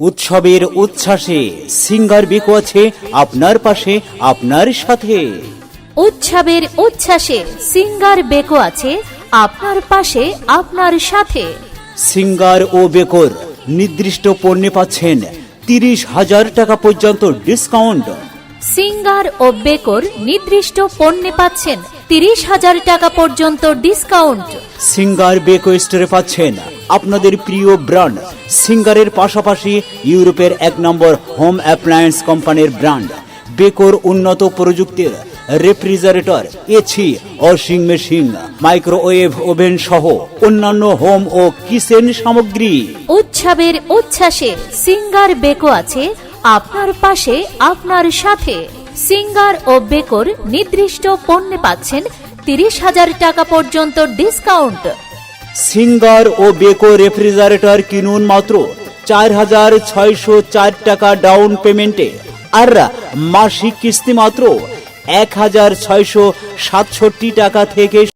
উৎসবের উচ্ছ্বাসে singer Beko আছে আপনার পাশে আপনার সাথে। উৎসবের উচ্ছ্বাসে সিঙ্গার বেকো আছে আপনার পাশে আপনার সাথে। সিঙ্গার ও বেকোর নির্দিষ্ট পণ্যে পাচ্ছেন তিরিশ হাজার টাকা পর্যন্ত ডিসকাউন্ট। সিঙ্গার ও বেকোর নির্দিষ্ট পণ্যে পাচ্ছেন তিরিশ হাজার টাকা পর্যন্ত ডিসকাউন্ট। সিঙ্গার বেকো স্টোরে পাচ্ছেন আপনাদের প্রিয় ব্র্যান্ড। সিঙ্গারের পাশাপাশি ইউরোপের এক নম্বর হোম অ্যাপ্লায়েন্স কোম্পানির ব্র্যান্ড। বেকোর উন্নত প্রযুক্তির refrigerator AC washing machine, microwave oven সহ অন্যান্য হোম ও কিচেন সামগ্রী। উৎসবের উচ্ছ্বাসে সিঙ্গার বেকো আছে আপনার পাশে, আপনার সাথে। সিঙ্গার ও বেকোর নির্দিষ্ট পণ্যে পাচ্ছেন তিরিশ হাজার টাকা পর্যন্ত ডিসকাউন্ট। সিঙ্গার ও বেকো রেফ্রিজারেটর কিনুন মাত্র চার হাজার ছয়শো চার টাকা ডাউন পেমেন্টে। আর মাসিক কিস্তি মাত্র এক হাজার ছয়শো সাতষট্টি টাকা থেকে